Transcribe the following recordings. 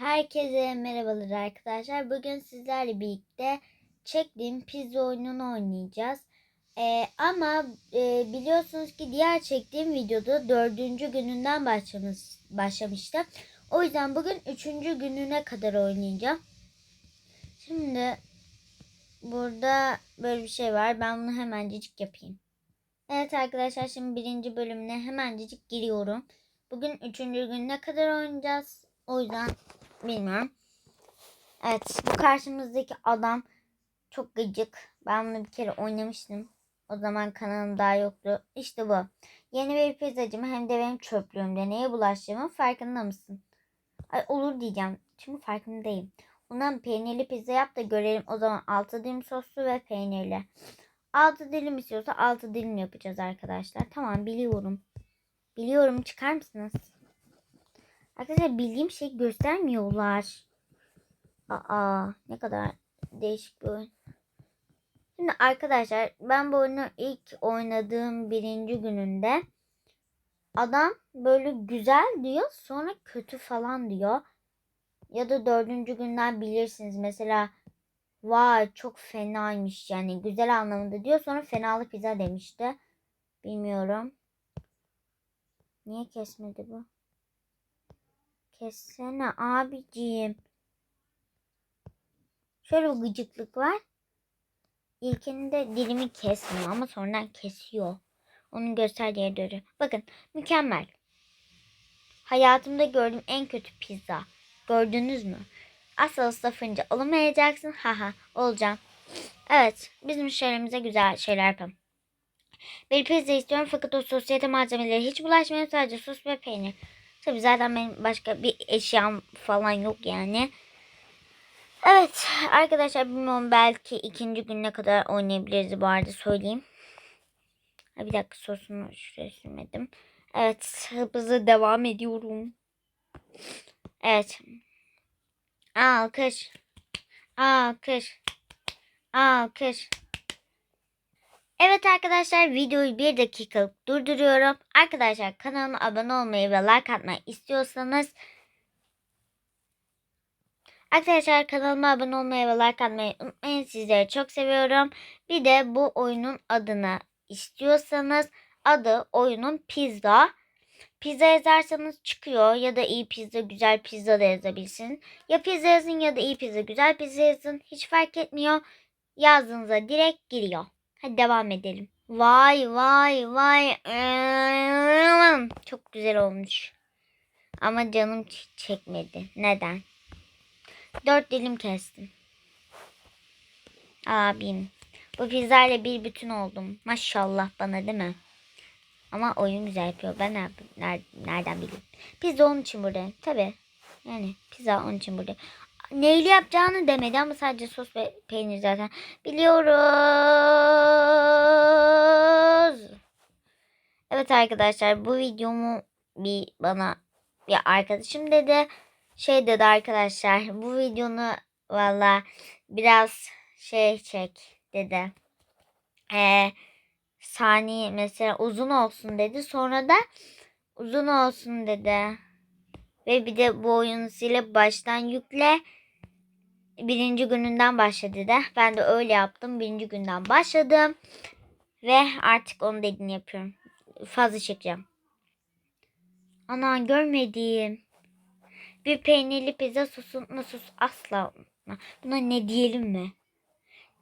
Herkese merhabalar arkadaşlar. Bugün sizlerle birlikte çektiğim pizza oyununu oynayacağız. Ee, ama e, biliyorsunuz ki diğer çektiğim videoda dördüncü gününden başlamış, başlamıştım. O yüzden bugün üçüncü gününe kadar oynayacağım. Şimdi burada böyle bir şey var. Ben bunu hemencik yapayım. Evet arkadaşlar şimdi birinci bölümüne hemencik giriyorum. Bugün üçüncü gününe kadar oynayacağız. O yüzden bilmiyorum. Evet bu karşımızdaki adam çok gıcık. Ben bunu bir kere oynamıştım. O zaman kanalım daha yoktu. İşte bu. Yeni bir pizzacım hem de benim çöplüğümde neye bulaştığımın farkında mısın? Ay olur diyeceğim. Çünkü farkındayım. Ondan peynirli pizza yap da görelim. O zaman altı dilim soslu ve peynirli. Altı dilim istiyorsa altı dilim yapacağız arkadaşlar. Tamam biliyorum. Biliyorum çıkar mısınız? Arkadaşlar bildiğim şey göstermiyorlar. Aa ne kadar değişik bir oyun. Şimdi arkadaşlar ben bu oyunu ilk oynadığım birinci gününde adam böyle güzel diyor sonra kötü falan diyor. Ya da dördüncü günden bilirsiniz mesela vay çok fenaymış yani güzel anlamında diyor sonra fenalı pizza demişti. Bilmiyorum. Niye kesmedi bu? Kessene abiciğim. Şöyle gıcıklık var. İlkinde dilimi kesmiyor ama sonradan kesiyor. Onun gösterdiği doğru. Bakın mükemmel. Hayatımda gördüğüm en kötü pizza. Gördünüz mü? Asıl ıslafınca olamayacaksın. Haha olacağım. Evet bizim müşterimize güzel şeyler yapalım. Bir pizza istiyorum fakat o sosyete malzemeleri hiç bulaşmıyor. Sadece sos ve peynir. Tabii zaten benim başka bir eşyam falan yok yani. Evet arkadaşlar bilmiyorum belki ikinci gününe kadar oynayabiliriz bu arada söyleyeyim. Bir dakika sosunu şuraya sürmedim. Evet hızlı devam ediyorum. Evet. Alkış. Alkış. Alkış. Evet arkadaşlar videoyu bir dakikalık durduruyorum. Arkadaşlar kanalıma abone olmayı ve like atmayı istiyorsanız Arkadaşlar kanalıma abone olmayı ve like atmayı unutmayın. Sizleri çok seviyorum. Bir de bu oyunun adını istiyorsanız adı oyunun pizza. Pizza yazarsanız çıkıyor ya da iyi pizza güzel pizza da yazabilirsiniz. Ya pizza yazın ya da iyi pizza güzel pizza yazın. Hiç fark etmiyor. Yazdığınızda direkt giriyor. Hadi devam edelim. Vay vay vay. Çok güzel olmuş. Ama canım çekmedi. Neden? Dört dilim kestim. Abim. Bu pizzayla bir bütün oldum. Maşallah bana değil mi? Ama oyun güzel yapıyor. Ben nereden, nereden bileyim? Pizza onun için burada. Tabi. Yani pizza onun için burada. Neyli yapacağını demedi ama sadece sos ve peynir zaten. Biliyoruz. Evet arkadaşlar bu videomu bir bana bir arkadaşım dedi. Şey dedi arkadaşlar bu videonu valla biraz şey çek dedi. Eee saniye mesela uzun olsun dedi. Sonra da uzun olsun dedi. Ve bir de bu oyunu silip baştan yükle. Birinci gününden başladı dedi. Ben de öyle yaptım. Birinci günden başladım. Ve artık onu dediğini yapıyorum. Fazla çekeceğim. Ana görmedim. Bir peynirli pizza sosu sos asla. Buna ne diyelim mi?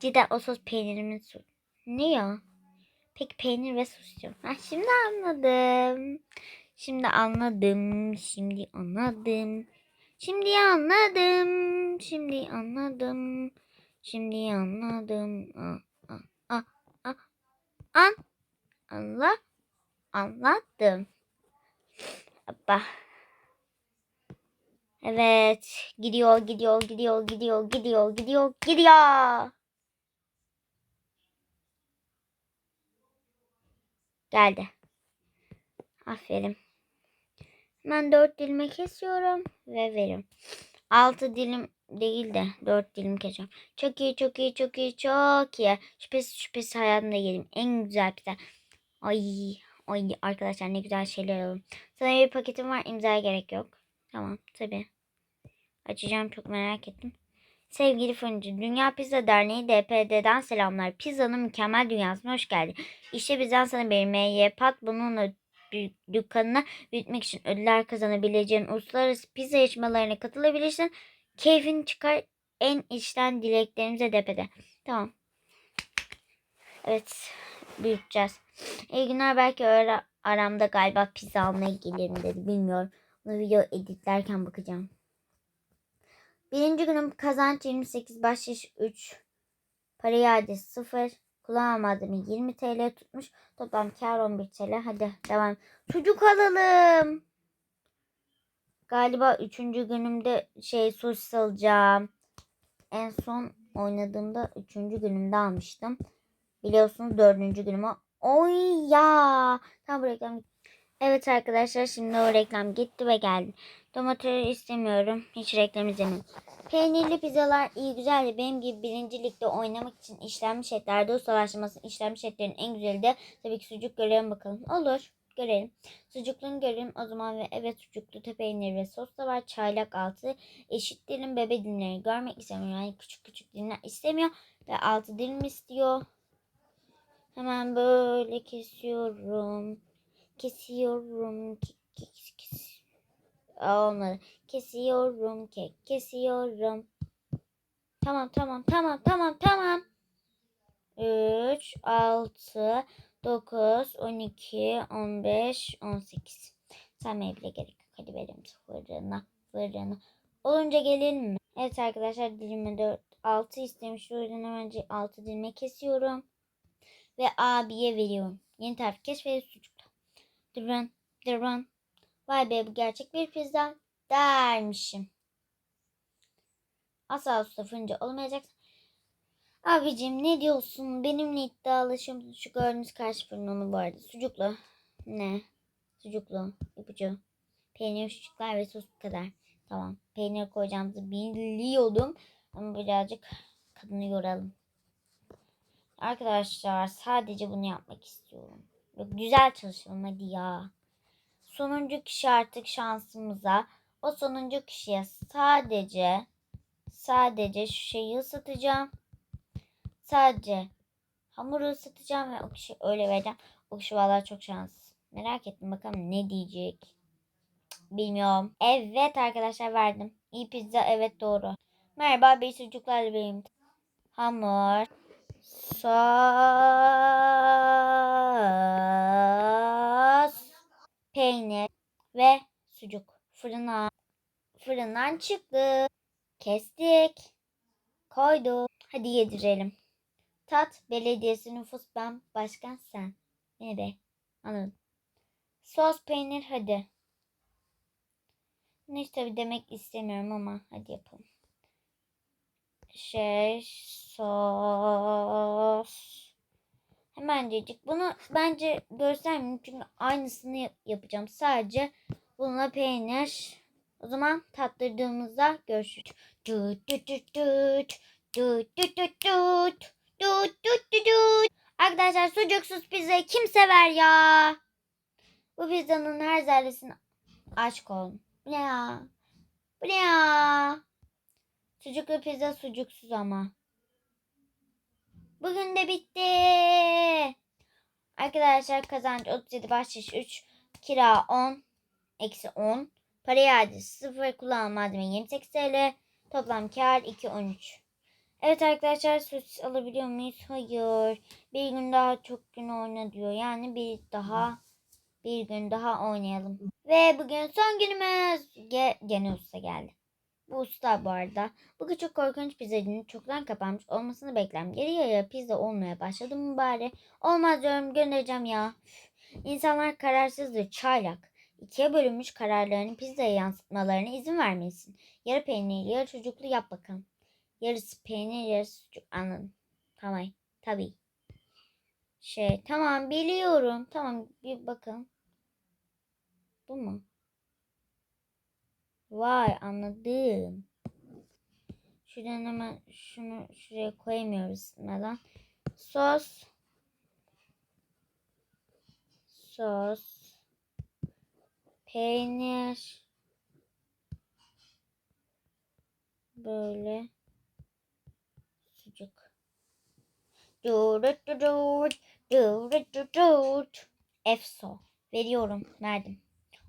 Cidden o sos peynirimin sos. Ne ya? Peki peynir ve sos istiyorum. Ha, şimdi anladım. Şimdi anladım. Şimdi anladım. Şimdi anladım. Şimdi anladım. Şimdi anladım. Ah, ah, ah, ah. An. Allah. Anladım. Abba. Evet. Gidiyor, gidiyor, gidiyor, gidiyor, gidiyor, gidiyor, gidiyor. Geldi. Aferin. Ben dört dilime kesiyorum ve veriyorum. Altı dilim değil de dört dilim kesiyorum. Çok iyi, çok iyi, çok iyi, çok iyi. Şüphesiz şüphesiz hayatımda yedim. En güzel pizza. Ay, ay arkadaşlar ne güzel şeyler alalım. Sana bir paketim var. imzaya gerek yok. Tamam tabi. Açacağım çok merak ettim. Sevgili fırıncı, Dünya Pizza Derneği DPD'den selamlar. Pizzanın mükemmel dünyasına hoş geldin. İşte bizden sana bir MY Pat bununla dükkanına büyütmek için ödüller kazanabileceğin uluslararası pizza yarışmalarına katılabilirsin. Keyfini çıkar en içten dileklerimize DPD. Tamam. Evet. Büyüteceğiz. İyi günler belki öyle aramda galiba pizza almaya gelirim dedi. Bilmiyorum. Bunu video editlerken bakacağım. Birinci günüm kazanç 28, bahşiş 3, para iadesi 0, kullanma malzeme 20 TL tutmuş. Toplam kar 11 TL. Hadi devam. Çocuk alalım. Galiba üçüncü günümde şey sosis alacağım. En son oynadığımda üçüncü günümde almıştım. Biliyorsunuz dördüncü günüme. Oy ya. Tam bu reklam. Evet arkadaşlar şimdi o reklam gitti ve geldi. Domatesi istemiyorum. Hiç reklam izlemiyorum. Peynirli pizzalar iyi güzel de benim gibi birinci oynamak için işlenmiş etlerde ustalaşmasının işlenmiş etlerin en güzeli de tabii ki sucuk görelim bakalım. Olur görelim. Sucukluğunu görelim o zaman ve evet sucuklu peynir ve sos da var. Çaylak altı eşit dilim bebe dilimleri görmek istemiyor. Yani küçük küçük dilimler istemiyor ve altı dilim istiyor. Hemen böyle kesiyorum. Kesiyorum. Kes, kes. Olmadı. Kesiyorum kek. Kesiyorum. Tamam tamam tamam tamam tamam. 3, 6, 9, 12, 15, 18. Sen bile gerek yok. Hadi verelim fırına. Fırına. Olunca gelelim mi? Evet arkadaşlar dilimi 4, 6 istemiş. O yüzden hemen 6 dilime kesiyorum. Ve abiye veriyorum. Yeni tarif keşfedip sucukta. Dırın dırın. Vay be bu gerçek bir pizza dermişim. Asla usta fırıncı olmayacaksın. Abicim ne diyorsun? Benimle iddialaşım şu gördüğünüz karşı fırın onu bu arada. Sucuklu. Ne? Sucuklu. ipucu. Peynir sucuklar ve sos bu kadar. Tamam. Peynir koyacağımızı biliyordum. Ama birazcık kadını yoralım. Arkadaşlar sadece bunu yapmak istiyorum. Güzel çalışalım hadi ya. Sonuncu kişi artık şansımıza. O sonuncu kişiye sadece sadece şu şeyi ısıtacağım. Sadece hamuru ısıtacağım ve o kişi öyle vereceğim. O kişi vallahi çok şans. Merak ettim bakalım ne diyecek. Bilmiyorum. Evet arkadaşlar verdim. İyi pizza evet doğru. Merhaba bir çocuklar benim. Hamur. Sos. Peynir. Ve sucuk. Fırına. Fırından çıktı. Kestik. Koyduk. Hadi yedirelim. Tat belediyesi nüfus ben başkan sen. Ne be? Anladım. Sos peynir hadi. Hiç tabi demek istemiyorum ama hadi yapalım. Şey sos. Hemencecik. Bunu bence göstermeyeyim çünkü aynısını yap yapacağım. Sadece bununla peynir. O zaman tattırdığımızda görüşürüz. Arkadaşlar sucuksuz pizzayı kim sever ya? Bu pizzanın her zerresini aşk olun. Bu ne ya? Bu ne ya? Sucuklu pizza sucuksuz ama. Bugün de bitti. Arkadaşlar kazanç 37 bahşiş 3 kira 10 eksi 10 para iadesi 0 kullanım malzeme 28 TL toplam kar 2 13 Evet arkadaşlar süt alabiliyor muyuz? Hayır. Bir gün daha çok gün oyna diyor. Yani bir daha bir gün daha oynayalım. Ve bugün son günümüz. Ge gene usta geldi. Bu usta bu arada. Bu küçük korkunç pizzacının çoktan kapanmış olmasını beklem. Geri yarıya pizza olmaya başladı mı bari? Olmaz diyorum göndereceğim ya. İnsanlar kararsızdır çaylak. İkiye bölünmüş kararlarını pizzaya yansıtmalarına izin vermelisin. Yarı peynirli yarı çocuklu yap bakalım. Yarısı peynir yarısı sucuk anladım. Tamam tabii. Şey tamam biliyorum. Tamam bir bakın. Bu mu? Vay anladım. Şuradan hemen şunu şuraya koyamıyoruz neden? Sos. Sos. Peynir. Böyle sucuk. Durut durut, durut durut. Efso. Veriyorum. Verdim.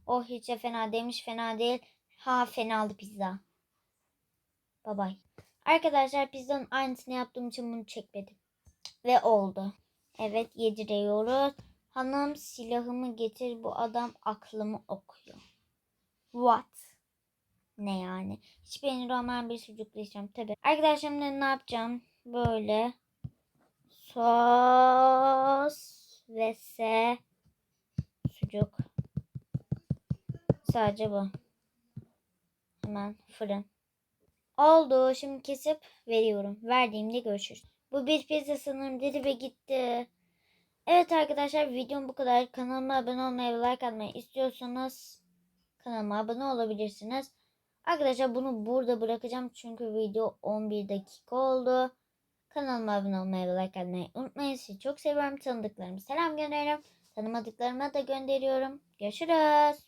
Oh hiç fena demiş. Fena değil. Ha fenalı pizza. Bye bye. Arkadaşlar pizzanın aynısını yaptığım için bunu çekmedim. Ve oldu. Evet yediriyoruz. Hanım silahımı getir bu adam aklımı okuyor. What? Ne yani? Hiç peynir olmayan bir sucuklu yiyeceğim tabi. Arkadaşlar şimdi ne yapacağım? Böyle sos ve se sucuk. Sadece bu. Hemen fırın. Oldu. Şimdi kesip veriyorum. Verdiğimde görüşürüz. Bu bir pizza sanırım dedi ve gitti. Evet arkadaşlar videom bu kadar. Kanalıma abone olmayı ve like atmayı istiyorsanız kanalıma abone olabilirsiniz. Arkadaşlar bunu burada bırakacağım çünkü video 11 dakika oldu. Kanalıma abone olmayı ve like atmayı unutmayın. Sizi çok seviyorum. Tanıdıklarıma selam gönderiyorum. Tanımadıklarıma da gönderiyorum. Görüşürüz.